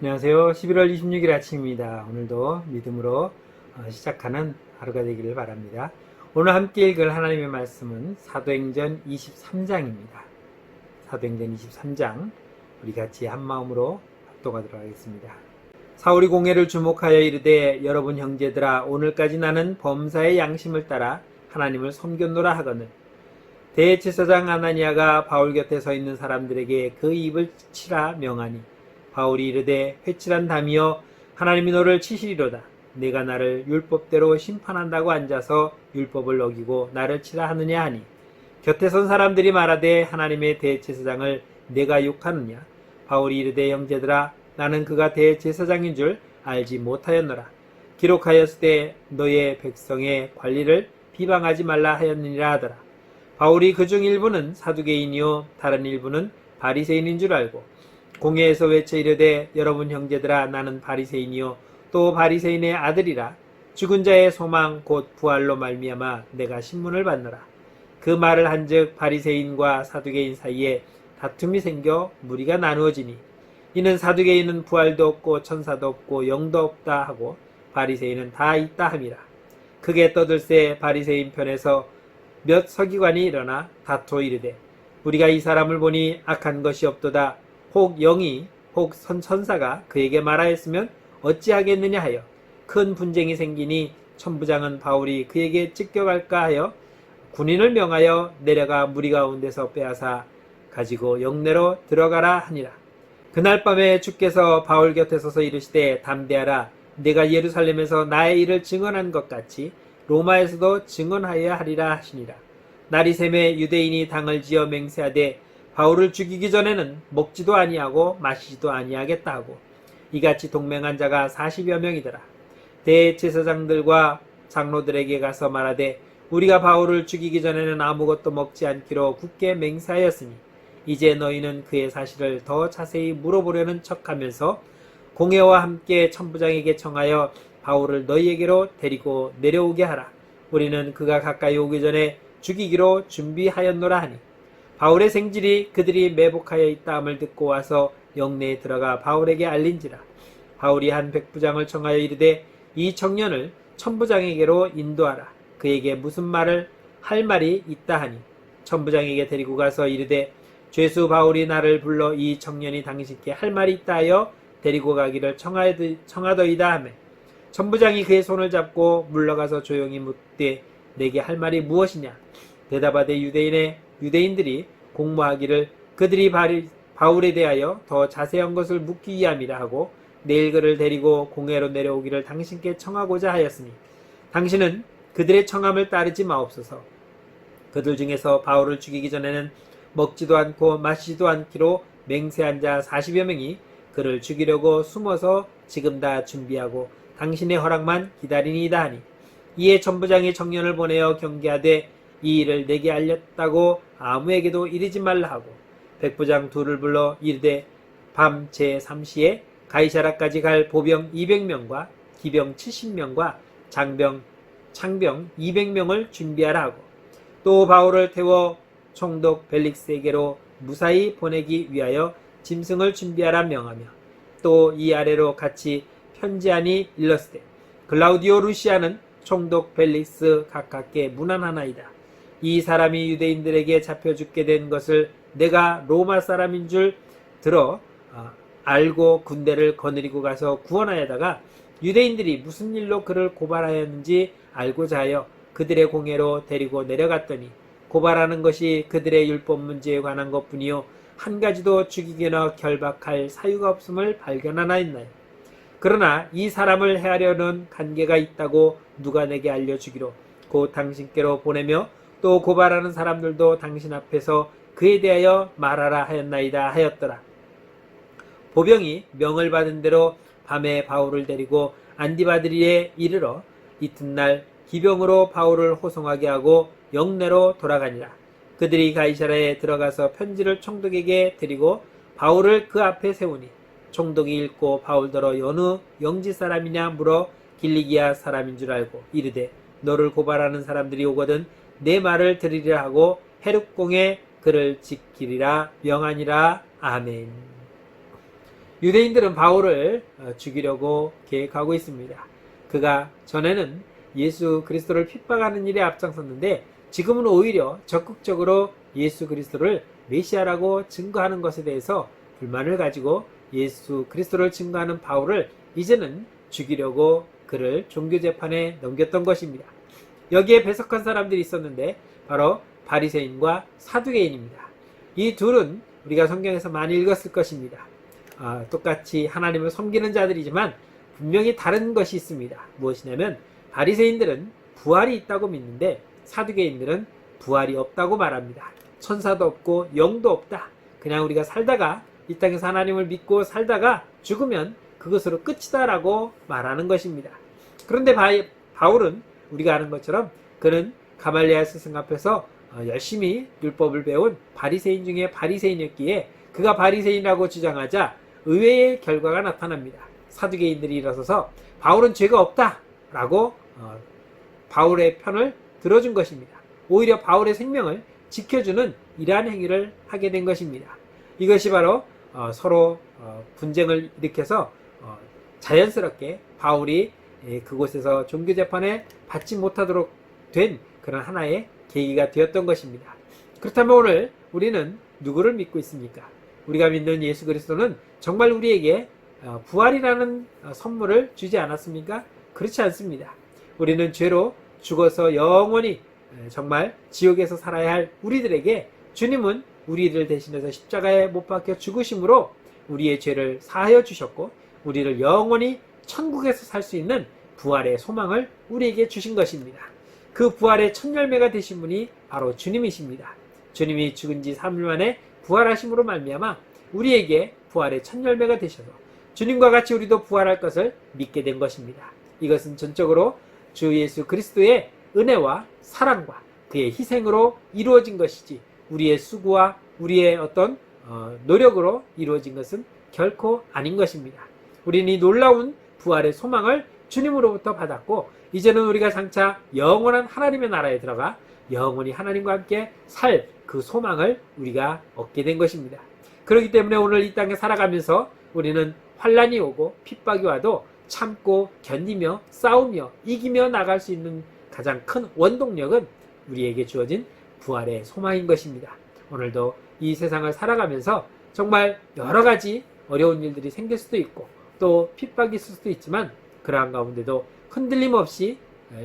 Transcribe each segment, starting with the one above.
안녕하세요. 11월 26일 아침입니다. 오늘도 믿음으로 어, 시작하는 하루가 되기를 바랍니다. 오늘 함께 읽을 하나님의 말씀은 사도행전 23장입니다. 사도행전 23장 우리 같이 한 마음으로 합독하도록 하겠습니다. 사울이 공회를 주목하여 이르되 여러분 형제들아 오늘까지 나는 범사의 양심을 따라 하나님을 섬겼노라 하거늘 대제사장 아나니아가 바울 곁에 서 있는 사람들에게 그 입을 치라 명하니 바울이 이르되 회칠한 담이여 하나님이 너를 치시리로다. 내가 나를 율법대로 심판한다고 앉아서 율법을 어기고 나를 치라 하느냐 하니? 곁에 선 사람들이 말하되 하나님의 대제사장을 내가 욕하느냐? 바울이 이르되 형제들아 나는 그가 대제사장인 줄 알지 못하였노라. 기록하였을 때 너의 백성의 관리를 비방하지 말라 하였느니라 하더라. 바울이 그 중 일부는 사두개인이요 다른 일부는 바리새인인 줄 알고 공회에서 외쳐 이르되 여러분 형제들아 나는 바리새인이요. 또 바리새인의 아들이라. 죽은 자의 소망 곧 부활로 말미암아 내가 신문을 받노라. 그 말을 한즉 바리새인과 사두개인 사이에 다툼이 생겨 무리가 나누어지니 이는 사두개인은 부활도 없고 천사도 없고 영도 없다 하고 바리새인은 다 있다 함이라. 크게 떠들새 바리새인 편에서 몇 서기관이 일어나 다투어 이르되 우리가 이 사람을 보니 악한 것이 없도다 혹 영이 혹 선천사가 그에게 말하였으면 어찌하겠느냐 하여 큰 분쟁이 생기니 천부장은 바울이 그에게 찢겨갈까 하여 군인을 명하여 내려가 무리 가운데서 빼앗아 가지고 영내로 들어가라 하니라. 그날 밤에 주께서 바울 곁에 서서 이르시되 담대하라. 내가 예루살렘에서 나의 일을 증언한 것 같이 로마에서도 증언하여야 하리라 하시니라. 날이 샘에 유대인이 당을 지어 맹세하되 바울을 죽이기 전에는 먹지도 아니하고 마시지도 아니하겠다 하고 이같이 동맹한 자가 40여 명이더라. 대제사장들과 장로들에게 가서 말하되 우리가 바울을 죽이기 전에는 아무것도 먹지 않기로 굳게 맹세하였으니 이제 너희는 그의 사실을 더 자세히 물어보려는 척하면서 공회와 함께 천부장에게 청하여 바울을 너희에게로 데리고 내려오게 하라. 우리는 그가 가까이 오기 전에 죽이기로 준비하였노라 하니 바울의 생질이 그들이 매복하여 있다함을 듣고 와서 영내에 들어가 바울에게 알린지라. 바울이 한 백부장을 청하여 이르되 이 청년을 천부장에게로 인도하라. 그에게 무슨 말을 할 말이 있다 하니? 천부장에게 데리고 가서 이르되 죄수 바울이 나를 불러 이 청년이 당신께 할 말이 있다 하여 데리고 가기를 청하더이다 하매. 천부장이 그의 손을 잡고 물러가서 조용히 묻되 내게 할 말이 무엇이냐? 대답하되 유대인의 유대인들이 공모하기를 그들이 바울에 대하여 더 자세한 것을 묻기 위함이라 하고 내일 그를 데리고 공회로 내려오기를 당신께 청하고자 하였으니 당신은 그들의 청함을 따르지 마옵소서. 그들 중에서 바울을 죽이기 전에는 먹지도 않고 마시지도 않기로 맹세한 자 40여 명이 그를 죽이려고 숨어서 지금 다 준비하고 당신의 허락만 기다리니이다 하니 이에 천부장이 청년을 보내어 경계하되 이 일을 내게 알렸다고 아무에게도 이르지 말라 하고 백부장 둘을 불러 이르되 밤 제3시에 가이사라까지 갈 보병 200명과 기병 70명과 장병 창병 200명을 준비하라 하고 또 바울을 태워 총독 벨릭스에게로 무사히 보내기 위하여 짐승을 준비하라 명하며 또 이 아래로 같이 편지하니 일렀으되 글라우디오 루시아는 총독 벨릭스 가깝게 무난하나이다. 이 사람이 유대인들에게 잡혀 죽게 된 것을 내가 로마 사람인 줄 들어 어, 알고 군대를 거느리고 가서 구원하여다가 유대인들이 무슨 일로 그를 고발하였는지 알고자 하여 그들의 공회로 데리고 내려갔더니 고발하는 것이 그들의 율법 문제에 관한 것뿐이요 한 가지도 죽이거나 결박할 사유가 없음을 발견하나있나요? 그러나 이 사람을 해하려는 관계가 있다고 누가 내게 알려주기로 곧 당신께로 보내며 또 고발하는 사람들도 당신 앞에서 그에 대하여 말하라 하였나이다 하였더라. 보병이 명을 받은 대로 밤에 바울을 데리고 안디바드리에 이르러 이튿날 기병으로 바울을 호송하게 하고 영내로 돌아가니라. 그들이 가이사라에 들어가서 편지를 총독에게 드리고 바울을 그 앞에 세우니 총독이 읽고 바울더러 어느 영지 사람이냐 물어 길리기아 사람인 줄 알고 이르되 너를 고발하는 사람들이 오거든 내 말을 들으리라 하고 헤륵공에 그를 지키리라 명하니라 아멘. 유대인들은 바울을 어, 죽이려고 계획하고 있습니다. 그가 전에는 예수 그리스도를 핍박하는 일에 앞장섰는데 지금은 오히려 적극적으로 예수 그리스도를 메시아라고 증거하는 것에 대해서 불만을 가지고 예수 그리스도를 증거하는 바울을 이제는 죽이려고 그를 종교 재판에 넘겼던 것입니다. 여기에 배석한 사람들이 있었는데 바로 바리새인과 사두개인입니다. 이 둘은 우리가 성경에서 많이 읽었을 것입니다. 아, 똑같이 하나님을 섬기는 자들이지만 분명히 다른 것이 있습니다. 무엇이냐면 바리새인들은 부활이 있다고 믿는데 사두개인들은 부활이 없다고 말합니다. 천사도 없고 영도 없다. 그냥 우리가 살다가 이 땅에서 하나님을 믿고 살다가 죽으면 그것으로 끝이다라고 말하는 것입니다. 그런데 바울은 우리가 아는 것처럼 그는 가말리아 스승 앞에서 어, 열심히 율법을 배운 바리새인 중에 바리새인이었기에 그가 바리새인이라고 주장하자 의외의 결과가 나타납니다. 사두개인들이 일어서서 바울은 죄가 없다라고 어, 바울의 편을 들어준 것입니다. 오히려 바울의 생명을 지켜주는 이러한 행위를 하게 된 것입니다. 이것이 바로 어, 서로 어, 분쟁을 일으켜서 어, 자연스럽게 바울이 예, 그곳에서 종교 재판에 받지 못하도록 된 그런 하나의 계기가 되었던 것입니다. 그렇다면 오늘 우리는 누구를 믿고 있습니까? 우리가 믿는 예수 그리스도는 정말 우리에게 어, 부활이라는 어, 선물을 주지 않았습니까? 그렇지 않습니다. 우리는 죄로 죽어서 영원히 에, 정말 지옥에서 살아야 할 우리들에게 주님은 우리를 대신해서 십자가에 못 박혀 죽으심으로 우리의 죄를 사하여 주셨고 우리를 영원히 천국에서 살 수 있는 부활의 소망을 우리에게 주신 것입니다. 그 부활의 첫 열매가 되신 분이 바로 주님이십니다. 주님이 죽은 지 3일 만에 부활하심으로 말미암아 우리에게 부활의 첫 열매가 되셔서 주님과 같이 우리도 부활할 것을 믿게 된 것입니다. 이것은 전적으로 주 예수 그리스도의 은혜와 사랑과 그의 희생으로 이루어진 것이지 우리의 수고와 우리의 어떤 어, 노력으로 이루어진 것은 결코 아닌 것입니다. 우리는 이 놀라운 부활의 소망을 주님으로부터 받았고 이제는 우리가 장차 영원한 하나님의 나라에 들어가 영원히 하나님과 함께 살 그 소망을 우리가 얻게 된 것입니다. 그렇기 때문에 오늘 이 땅에 살아가면서 우리는 환란이 오고 핍박이 와도 참고 견디며 싸우며 이기며 나갈 수 있는 가장 큰 원동력은 우리에게 주어진 부활의 소망인 것입니다. 오늘도 이 세상을 살아가면서 정말 여러 가지 어려운 일들이 생길 수도 있고 또 핍박이 있을 수도 있지만 그러한 가운데도 흔들림 없이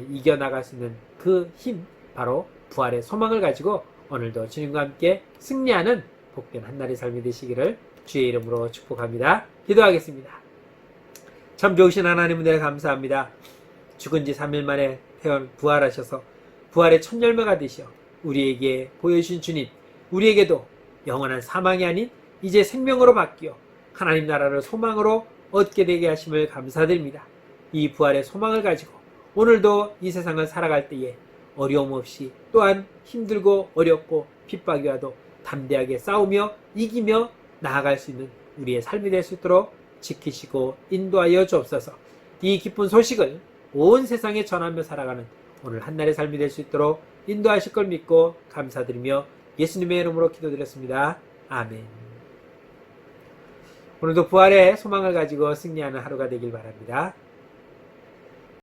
이겨나갈 수 있는 그 힘, 바로 부활의 소망을 가지고 오늘도 주님과 함께 승리하는 복된 한날의 삶이 되시기를 주의 이름으로 축복합니다. 기도하겠습니다. 참 좋으신 하나님 은혜 감사합니다. 죽은 지 3일 만에 태어나 부활하셔서 부활의 첫 열매가 되시어 우리에게 보여주신 주님, 우리에게도 영원한 사망이 아닌 이제 생명으로 바뀌어 하나님 나라를 소망으로 얻게 되게 하심을 감사드립니다. 이 부활의 소망을 가지고 오늘도 이 세상을 살아갈 때에 어려움 없이 또한 힘들고 어렵고 핍박이 와도 담대하게 싸우며 이기며 나아갈 수 있는 우리의 삶이 될 수 있도록 지키시고 인도하여 주옵소서. 이 기쁜 소식을 온 세상에 전하며 살아가는 오늘 한날의 삶이 될 수 있도록 인도하실 걸 믿고 감사드리며 예수님의 이름으로 기도드렸습니다. 아멘. 오늘도 부활의 소망을 가지고 승리하는 하루가 되길 바랍니다.